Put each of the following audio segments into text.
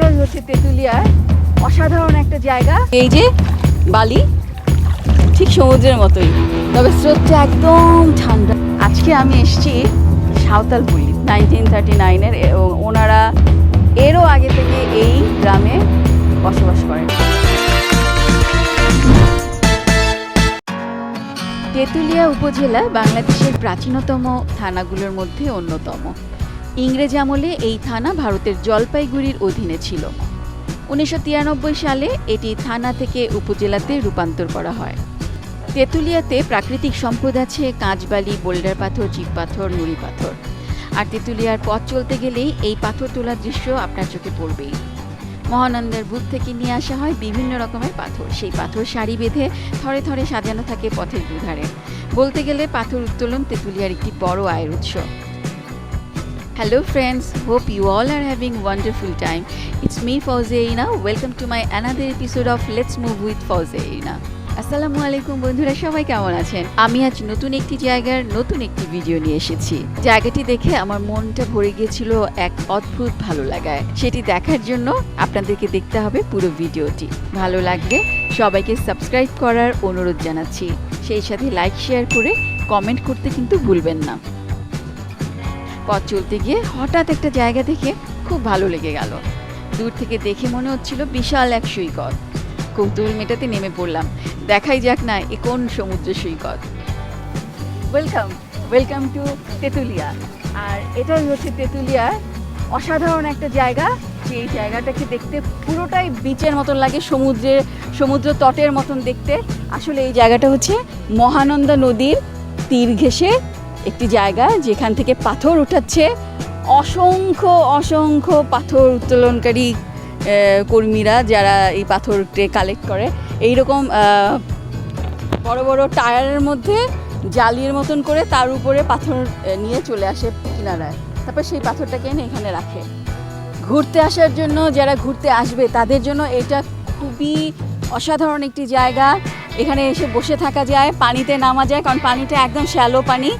এটাই হচ্ছে তেঁতুলিয়ার অসাধারণ একটা জায়গা। এই যে বালি, ঠিক সমুদ্রের মতোই। তবে স্রোতটা একদম ঠান্ডা। আজকে আমি এসেছি সাঁওতালপুলি নাইনটিন থার্টি নাইনের ওনারা এরও আগে থেকে এই গ্রামে বসবাস করেন। তেঁতুলিয়া উপজেলা বাংলাদেশের প্রাচীনতম থানাগুলোর মধ্যে অন্যতম। ইংরেজ আমলে এই থানা ভারতের জলপাইগুড়ির অধীনে ছিল। উনিশশো তিরানব্বই সালে এটি থানা থেকে উপজেলাতে রূপান্তর করা হয়। তেঁতুলিয়াতে প্রাকৃতিক সম্পদ আছে কাঁচবালি, বোল্ডার পাথর চিপ পাথর, নুড়ি পাথর। আর তেঁতুলিয়ার পথ চলতে গেলেই এই পাথর তোলার দৃশ্য আপনার চোখে পড়বেই। মহানন্দের বুথ থেকে নিয়ে আসা হয় বিভিন্ন রকমের পাথর। সেই পাথর সারি বেঁধে থরে থরে সাজানো থাকে পথের দুধারে। বলতে গেলে পাথর উত্তোলন তেঁতুলিয়ার একটি বড় আয়ের উৎস। Hello friends, hope you all are having wonderful time. It's me Fauzeina. Welcome to my another episode of Let's Move with Fauzeina. আসসালামু আলাইকুম বন্ধুরা সবাই কেমন আছেন? আমি আজ নতুন একটি জায়গার নতুন একটি ভিডিও নিয়ে এসেছি। জায়গাটি দেখে আমার মনটা ভরে গিয়েছিল এক অদ্ভুত ভালো লাগায়। সেটি দেখার জন্য আপনাদেরকে দেখতে হবে পুরো ভিডিওটি। ভালো লাগলে সবাইকে সাবস্ক্রাইব করার অনুরোধ জানাচ্ছি। সেই সাথে লাইক শেয়ার করে কমেন্ট করতে কিন্তু ভুলবেন না। পথ চলতে গিয়ে হঠাৎ একটা জায়গা দেখে খুব ভালো লেগে গেল। দূর থেকে দেখে মনে হচ্ছিল বিশাল এক সৈকত। কৌতূহল মেটাতে নেমে পড়লাম। দেখাই যাক না এ কোন সমুদ্র সৈকত। Welcome welcome to Tentulia. আর এটাই হচ্ছে তেঁতুলিয়ার অসাধারণ একটা জায়গা। যে এই জায়গাটাকে দেখতে পুরোটাই বিচের মতন লাগে সমুদ্রের সমুদ্র তটের মতন দেখতে। আসলে এই জায়গাটা হচ্ছে মহানন্দা নদীর তীর ঘেঁষে একটি জায়গা যেখান থেকে পাথর উঠাচ্ছে। অসংখ্য অসংখ্য পাথর উত্তোলনকারী কর্মীরা যারা এই পাথরকে কালেক্ট করে। এইরকম আহ, বড় বড় টায়ারের মধ্যে জালির মতন করে তার উপরে পাথর নিয়ে চলে আসে কিনারায়। তারপর সেই পাথরটাকে এনে এখানে রাখে। ঘুরতে আসার জন্য যারা ঘুরতে আসবে তাদের জন্য এটা খুবই অসাধারণ একটি জায়গা। এখানে এসে বসে থাকা যায় পানিতে নামা যায় কারণ পানিটা একদম শ্যালো পানি।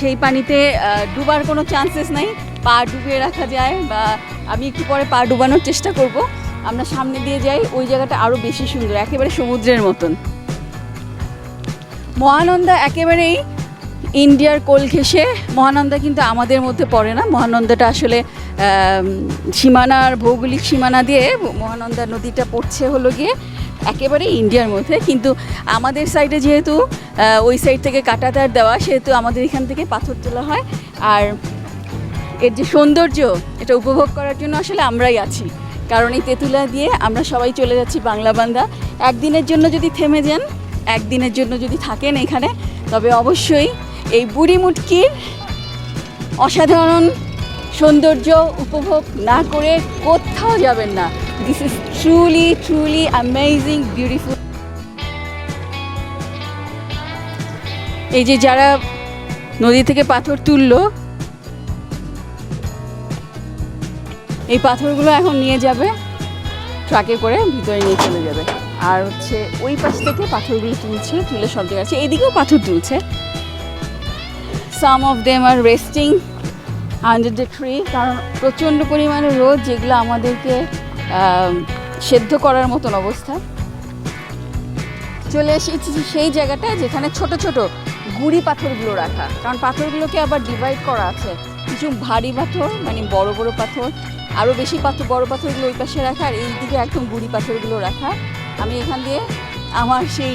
সেই পানিতে ডুবার কোনো চান্সেস নাই। পা ডুবিয়ে রাখা যায় বা আমি একটু পরে পা ডুবানোর চেষ্টা করব। আমরা সামনে দিয়ে যাই, ওই জায়গাটা আরও বেশি সুন্দর, একেবারে সমুদ্রের মতন। মহানন্দা একেবারেই ইন্ডিয়ার কোল ঘেঁষে, মহানন্দা কিন্তু আমাদের মধ্যে পড়ে না। মহানন্দাটা আসলে সীমানার ভৌগোলিক সীমানা দিয়ে মহানন্দা নদীটা পড়ছে হলো গিয়ে একেবারে ইন্ডিয়ার মধ্যে। কিন্তু আমাদের সাইডে যেহেতু ওই সাইড থেকে কাটাতার দেওয়া, সেহেতু আমাদের এখান থেকে পাথর তোলা হয়। আর এর যে সৌন্দর্য, এটা উপভোগ করার জন্য আসলে আমরাই আছি। কারণ এই তেঁতুলা দিয়ে আমরা সবাই চলে যাচ্ছি বাংলা বান্ধা একদিনের জন্য যদি থেমে যান, একদিনের জন্য যদি থাকেন এখানে, তবে অবশ্যই এই বুড়ি মুটকির অসাধারণ সৌন্দর্য উপভোগ না করে কোথাও যাবেন না। This is truly truly amazing beautiful এই যে যারা নদী থেকে পাথর তুললো এই পাথরগুলো এখন নিয়ে যাবে ট্রাকে করে ভিতরে নিয়ে চলে যাবে। আর হচ্ছে ওই পাশ থেকে পাথরগুলো তুলছে তুলে সব জায়গায় আছে। এইদিকেও পাথর তুলছে। Some of them are resting under the tree কারণ প্রচণ্ড পরিমাণে রোদ যেগুলো আমাদেরকে আম, সেদ্ধ করার মতন অবস্থা। চলে এসেছি সেই জায়গাটা যেখানে ছোট ছোট গুড়ি পাথরগুলো রাখা। কারণ পাথরগুলোকে আবার ডিভাইড করা আছে। কিছু ভারী পাথর মানে বড় বড় পাথর আরও বেশি পাথর, বড় পাথরগুলো ওই পাশে রাখা, আর এই দিকে একদম গুড়ি পাথরগুলো রাখা। আমি এখান দিয়ে আমার সেই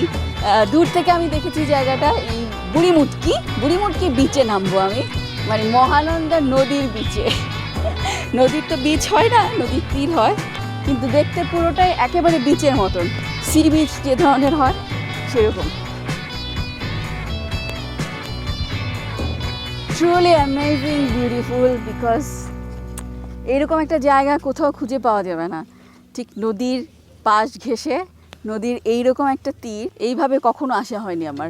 দূর থেকে আমি দেখেছি জায়গাটা, এই বুড়িমুটকি। বুড়িমুটকি বিচে নামবো আমি। মানে মহানন্দা নদীর বিচে নদীর তো বিচ হয় না, নদীর তীর হয়। কিন্তু দেখতে পুরোটাই একেবারে বিচের মতন। সি বিচ যে ধরনের হয়, সেরকম। ট্রুলি অ্যামেজিং বিউটিফুল বিকজ এইরকম একটা জায়গা কোথাও খুঁজে পাওয়া যাবে না। ঠিক নদীর পাশ ঘেঁষে, নদীর এইরকম একটা তীর, এইভাবে কখনো আসা হয়নি আমার।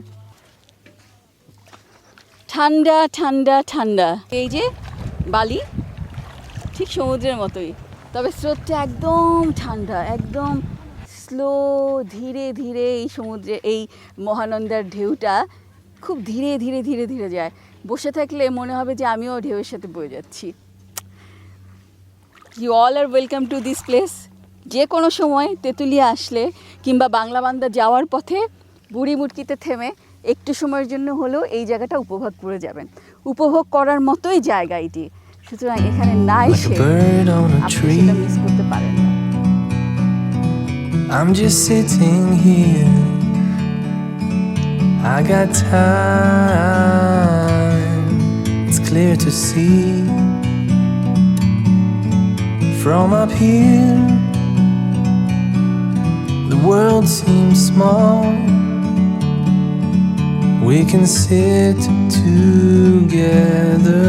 ঠান্ডা ঠান্ডা ঠান্ডা। এই যে বালি, ঠিক সমুদ্রের মতোই। তবে স্রোতটা একদম ঠান্ডা, একদম স্লো ধীরে ধীরে এই সমুদ্রে, এই মহানন্দার ঢেউটা খুব ধীরে ধীরে ধীরে ধীরে যায়। বসে থাকলে মনে হবে যে আমিও ঢেউয়ের সাথে বয়ে যাচ্ছি। You all are welcome to this place যে কোনো সময় তেঁতুলিয়া আসলে কিংবা বাংলা বান্দা যাওয়ার পথে বুড়ি মুটকিতে থেমে একটু সময়ের জন্য হলেও এই জায়গাটা উপভোগ করে যাবেন। উপভোগ করার মতোই জায়গা এটি। সুতরাং এখানে না Like এসে a bird on a আপনি tree. সেটা মিস করতে পারেন না I'm just sitting here. I got time. It's clear to see from up here. The world seems small. We can sit together.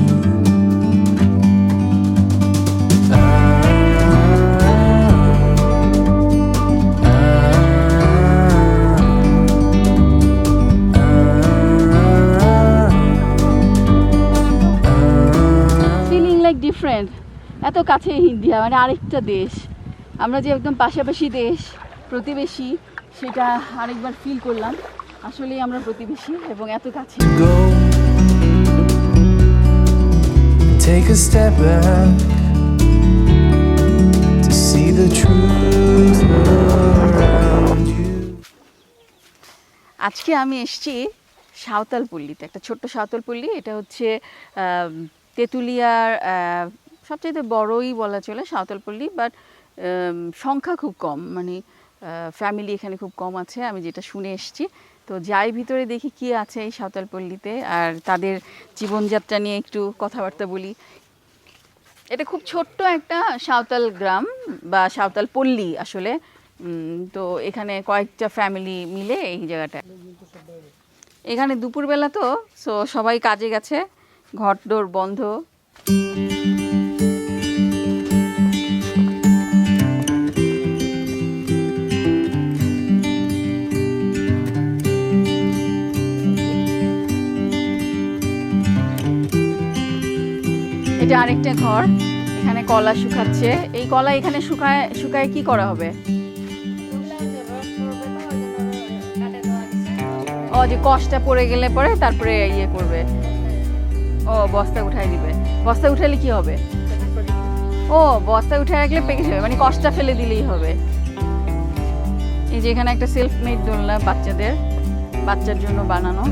এত কাছে ইন্ডিয়া মানে আরেকটা দেশ। আমরা যে একদম পাশাপাশি দেশ প্রতিবেশী সেটা আরেকবার ফিল করলাম। আসলেই আমরা প্রতিবেশী এবং এত কাছে take a step back to see the truth around you. আজকে আমি এসেছি সাঁওতালপল্লীতে একটা ছোট্ট সাঁওতালপল্লী এটা হচ্ছে তেঁতুলিয়ার আহ, সবচেয়ে বড়ই বলা চলে সাঁওতালপল্লী বাট সংখ্যা খুব কম। মানে ফ্যামিলি এখানে খুব কম আছে, আমি যেটা শুনে এসেছি। তো যাই ভিতরে দেখি কি আছে এই সাঁওতালপল্লীতে, আর তাদের জীবনযাত্রা নিয়ে একটু কথাবার্তা বলি। এটা খুব ছোট্ট একটা সাঁওতাল গ্রাম, বা সাঁওতাল পল্লী আসলে তো এখানে কয়েকটা ফ্যামিলি মিলে এই জায়গাটা। এখানে দুপুরবেলা তো সো সবাই কাজে গেছে, ঘরদোর বন্ধ। এটা আরেকটা ঘর, এখানে কলা শুকাচ্ছে। এই কলা এখানে শুকায় শুকায় কি করা হবে? ও, যে কষ্টটা পড়ে গেলে পরে তারপরে ইয়ে করবে। ও, বস্তা উঠাই দিবে। বস্তা উঠালে কি হবে? ও, বস্তা উঠে রাখলে পেকে যাবে মানে কষ্টটা ফেলে দিলেই হবে। এই যে এখানে একটা সেলফ মেড দোলনা বাচ্চাদের, বাচ্চার জন্য বানানো।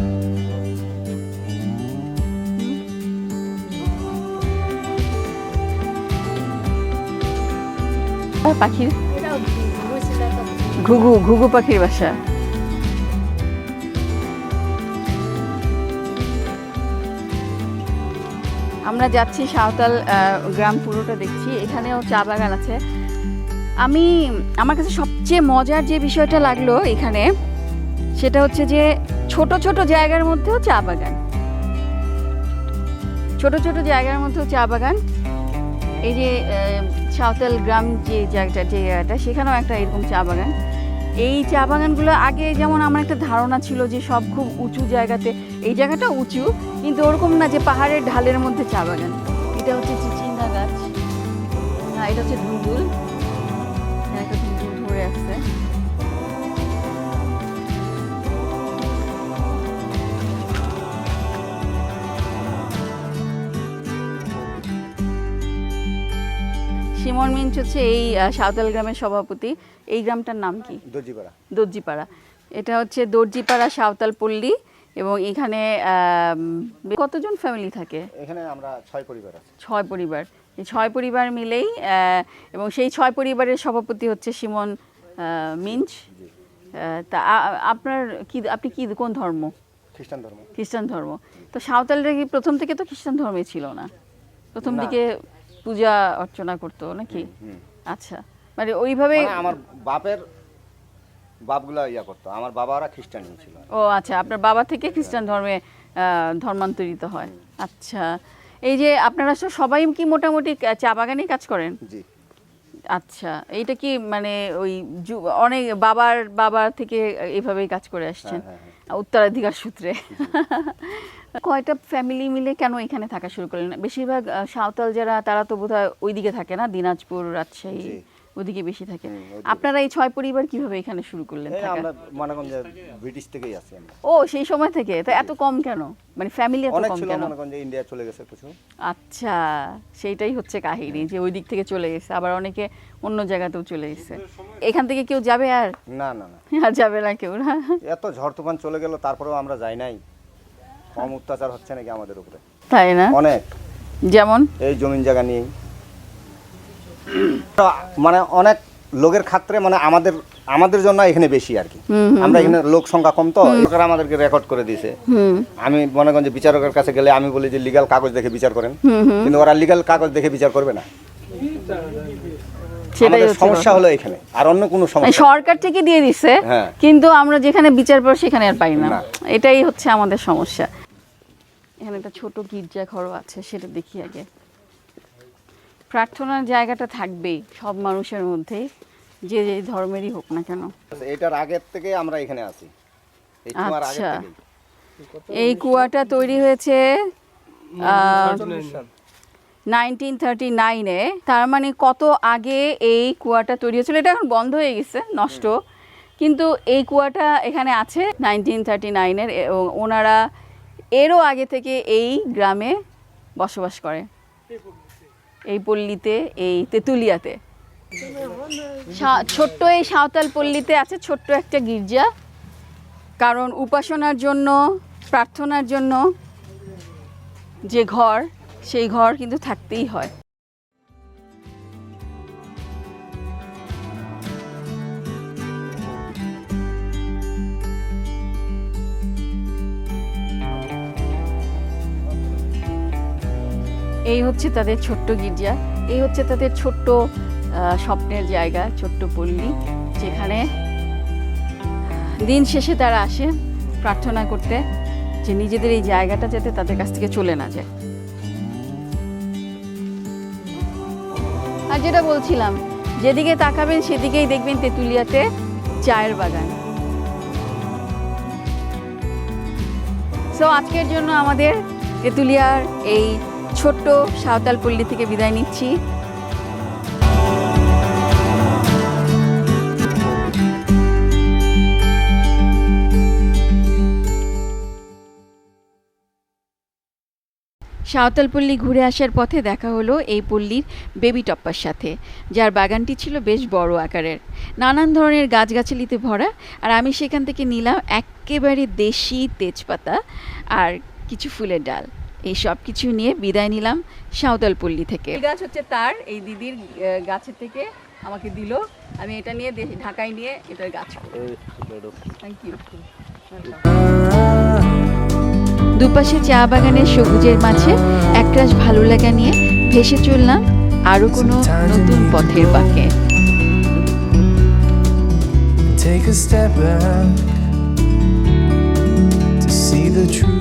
আর পাখির? ঘুঘু ঘুঘু পাখির বাসা। আমরা যাচ্ছি সাঁওতাল গ্রাম পুরোটা দেখছি। এখানেও চা বাগান আছে। আমি, আমার কাছে সবচেয়ে মজার যে বিষয়টা লাগল এখানে, সেটা হচ্ছে যে ছোট ছোট জায়গার মধ্যেও চা বাগান। ছোট ছোট জায়গার মধ্যেও চা বাগান। এই যে সাঁওতাল গ্রাম যে জায়গাটা যে জায়গাটা, সেখানেও একটা এরকম চা বাগান। এই চা বাগানগুলো আগে যেমন আমার একটা ধারণা ছিল যে সব খুব উঁচু জায়গাতে, এই জায়গাটা উঁচু, কিন্তু ওরকম না যে পাহাড়ের ঢালের মধ্যে চা বাগান। এটা হচ্ছে চিচিন্দা গাছ। না, এটা হচ্ছে ধুন্দুল। সিমন মিঞ্চ হচ্ছে এই সাঁওতাল গ্রামের সভাপতি। এই গ্রামটার নাম কি? দর্জিপাড়া। দর্জিপাড়া। এটা হচ্ছে দর্জিপাড়া সাঁওতাল পল্লী এবং এখানে কতজন ফ্যামিলি থাকে? এখানে আমরা ছয় পরিবার আছি। ছয় পরিবার। এই ছয় পরিবার মিলেই এবং সেই ছয় পরিবারের সভাপতি হচ্ছে সিমন মিঞ্চ তা আপনার কি আপনি কি কোন ধর্ম? খ্রিস্টান ধর্ম। খ্রিস্টান ধর্ম। তো সাঁওতালরা কি প্রথম থেকে তো খ্রিস্টান ধর্মে ছিল না? প্রথম দিকে পূজা অর্চনা করতো নাকি? আচ্ছা। মানে ওইভাবে মানে আমার বাপের বাপগুলা ইয়া করতো। আমার বাবারা খ্রিস্টানই ছিল। ও আচ্ছা আপনার বাবা থেকে খ্রিস্টান ধর্মে ধর্মান্তরিত হয়। আচ্ছা। এই যে আপনারা সব সবাই কি মোটামুটি চা বাগানেই কাজ করেন? জি। আচ্ছা এইটা কি মানে ওই অনেক বাবার বাবার থেকে এভাবেই কাজ করে আসছেন? হ্যাঁ, হ্যাঁ, হ্যাঁ। উত্তরাধিকার সূত্রে। কয়টা ফ্যামিলি মিলে কেন এখানে থাকা শুরু করলেন? বেশিরভাগ সাঁওতাল যারা তারা তো বোধহয় ওইদিকে থাকে না? দিনাজপুর রাজশাহী ওদিকে বেশি থাকে। আপনারা এই ছয় পরিবার কীভাবে এখানে শুরু করলেন আমরা মনে করেন যে ব্রিটিশ থেকেই আছি আমরা। ও সেই সময় থেকে? তো এত কম কেন? মানে ফ্যামিলি এত কম কেন? মনে করেন যে ইন্ডিয়া চলে গেছে কিছু আচ্ছা সেইটাই হচ্ছে কাহিনী যে ওই দিক থেকে চলে গেছে আবার অনেকে অন্য জায়গাতেও চলে গেছে। এখান থেকে কেউ যাবে আর? না না না। আর যাবে না কেউ না? এত ঝড় তুফান চলে গেল তারপরেও আমরা যাই নাই। কম অত্যাচার হচ্ছে নাকি আমাদের উপরে? তাই না? অনেক। যেমন? এই জমিন জায়গা নিয়েই তো মানে অনেক লোকের ক্ষেত্রে মানে আমাদের আমাদের জন্য এখানে বেশি আর কি। আমরা এখানে লোক সংখ্যা কম তো সরকার আমাদেরকে রেকর্ড করে দিয়েছে। আমি মনে করেন যে বিচারকের কাছে গেলে আমি বলি যে লিগাল কাগজ দেখে বিচার করেন। কিন্তু ওরা লিগাল কাগজ দেখে বিচার করবে না। সেটাই সমস্যা হলো এখানে আর অন্য কোনো মানে সমস্যা সরকার থেকে দিয়ে দিছে হ্যাঁ। কিন্তু আমরা যেখানে বিচার পাবো সেখানে আর পাই না। এটাই হচ্ছে আমাদের সমস্যা। এখানে একটা ছোট গির্জা ঘরও আছে সেটা দেখি আগে। প্রার্থনার জায়গাটা থাকবেই সব মানুষের মধ্যেই যে যে ধর্মেরই হোক না কেন। এটার আগের থেকে আমরা এখানে আছি। আচ্ছা। এই কুয়াটা তৈরি হয়েছে নাইনটিন থার্টি নাইনে। তার মানে কত আগে এই কুয়াটা তৈরি হয়েছিল? এটা এখন বন্ধ হয়ে গেছে নষ্ট। কিন্তু এই কুয়াটা এখানে আছে নাইনটিন থার্টি নাইনের ওনারা এরও আগে থেকে এই গ্রামে বসবাস করে। এই পল্লীতে, এই তেঁতুলিয়াতে। ছোট্ট এই সাঁওতাল পল্লীতে আছে ছোট্ট একটা গির্জা। কারণ উপাসনার জন্য, প্রার্থনার জন্য যে ঘর, সেই ঘর কিন্তু থাকতেই হয়। এই হচ্ছে তাদের ছোট্ট গির্জা। এই হচ্ছে তাদের ছোট্ট স্বপ্নের জায়গা, ছোট্ট পল্লী, যেখানে দিন শেষে তারা আসে প্রার্থনা করতে যে নিজেদের এই জায়গাটা যাতে তাদের কাছ থেকে চলে না যায়। আর যেটা বলছিলাম, যেদিকে তাকাবেন সেদিকেই দেখবেন তেঁতুলিয়াতে চায়ের বাগান। সো আজকের জন্য আমাদের তেঁতুলিয়ার এই ছোট্ট সাঁওতাল পল্লী থেকে বিদায় নিচ্ছি। সাঁওতালপল্লী ঘুরে আসার পথে দেখা হলো এই পল্লীর বেবি টপ্পার সাথে, যার বাগানটি ছিল বেশ বড় আকারের। নানান ধরনের গাছগাছালিতে ভরা, আর আমি সেখান থেকে নিলাম একেবারে দেশি তেজপাতা আর কিছু ফুলের ডাল। এই সব কিছু নিয়ে বিদায় নিলাম সাঁওতালপল্লী থেকে। এই গাছ হচ্ছে তার এই দিদির গাছের থেকে আমাকে দিল। আমি এটা নিয়ে ঢাকায় নিয়ে এটার গাছ থ্যাংক ইউ দুপাশে চা বাগানের সবুজের মাঝে একরাশ ভালো লাগা নিয়ে ভেসে চললাম আরও কোনো নতুন পথের বাঁকে। Take a step back to see the truth.